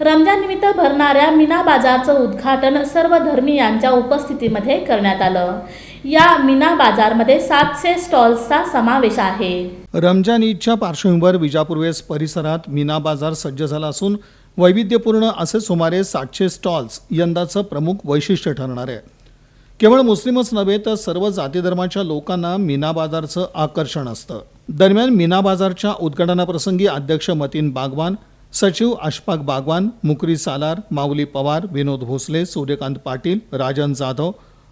रमजान निमित्त भरणाऱ्या मीना बाजारचं उद्घाटन सर्व धर्मीयांच्या उपस्थितीमध्ये करण्यात आलं. या मीना बाजारमध्ये सातशे स्टॉल्सचा समावेश आहे. रमजान ईदच्या पार्श्वभूमीवर विजापूर वेस्ट परिसरात मीना बाजार सज्ज झाला असून वैविध्यपूर्ण असे सुमारे सातशे स्टॉल्स यंदाचं प्रमुख वैशिष्ट्य ठरणार आहे. केवळ मुस्लिमच नव्हे तर सर्व जातीधर्माच्या लोकांना मीना बाजारचं आकर्षण असतं. दरम्यान मीना बाजारच्या उद्घाटनाप्रसंगी अध्यक्ष मतीन बागवान सचिव अशफाक बागवान मुकरी सालार माऊली पवार विनोद भोसले सूर्यकांत पाटील राजन जाधव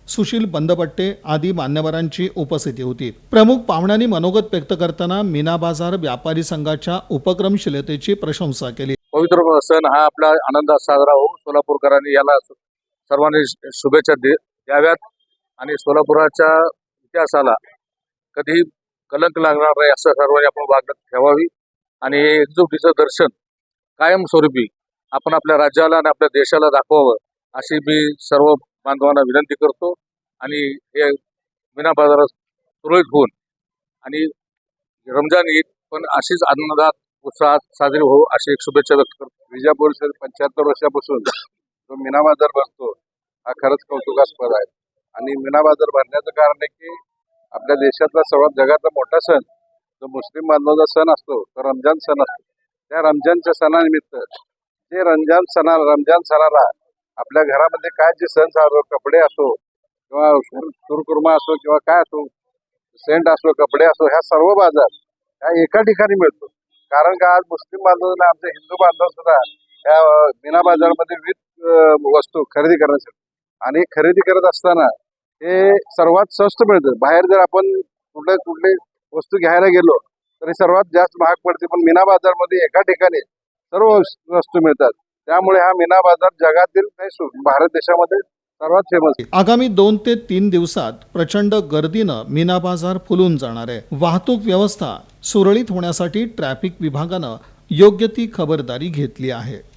सुशील बंदपट्टे आदी मान्यवरांची उपस्थिती होती. प्रमुख पाहुण्यांनी मनोगत व्यक्त करताना मीना बाजार व्यापारी संघाच्या उपक्रमशीलतेची प्रशंसा केली. पवित्र सण हा आपला आनंदात साजरा होऊन सोलापूरकरांनी याला सर्वांनी शुभेच्छा दे द्याव्यात आणि सोलापुराच्या इतिहासाला कधीही कलंक लागणार नाही असं सर्वांनी आपण वागणूक ठेवावी आणि हे एकजुटीचं दर्शन कायमस्वरूपी आपण आपल्या राज्याला आणि आपल्या देशाला दाखवावं अशी मी सर्व बांधवांना विनंती करतो. आणि हे मीना बाजारात सुरळीत होऊन आणि रमजान ईद पण अशीच आनंदात उत्साहात साजरी हो अशी एक शुभेच्छा व्यक्त करतो. विजापूर शहर पंच्याहत्तर वर्षापासून जो मीना बाजार भरतो हा खरंच कौतुकास्पद आहे. आणि मीना बाजार भरण्याचं कारण आहे की आपल्या देशातला सर्वात जगातला मोठा सण जो मुस्लिम बांधवाचा सण असतो तो रमजान सण असतो. त्या रमजानच्या सणानिमित्त जे रमजान सणा रमजान सणाला आपल्या घरामध्ये काय जे सण साजरा कपडे असो किंवा सुरकुर्मा असो किंवा काय असो सेंट असो कपडे असो ह्या सर्व बाजार ह्या एका ठिकाणी मिळतो. कारण का आज मुस्लिम बांधवांना आमचे हिंदू बांधव सुद्धा या बिना मीना बाजारमध्ये विविध वस्तू खरेदी करण्यासाठी आणि खरेदी करत असताना हे सर्वात स्वस्त मिळतं. बाहेर जर आपण कुठले कुठली वस्तू घ्यायला गेलो तरी सर्वात जास्त महाग पडते. पण मीना बाजारमध्ये एका ठिकाणी सर्व वस्तू मिळतात. त्यामुळे हा मीना बाजार जगातील भारत देशामध्ये सर्वात फेमस आहे. आगामी दोन ते तीन दिवसात प्रचंड गर्दीनं मीना बाजार फुलून जाणार आहे. वाहतूक व्यवस्था सुरळीत होण्यासाठी ट्रॅफिक विभागानं योग्य ती खबरदारी घेतली आहे.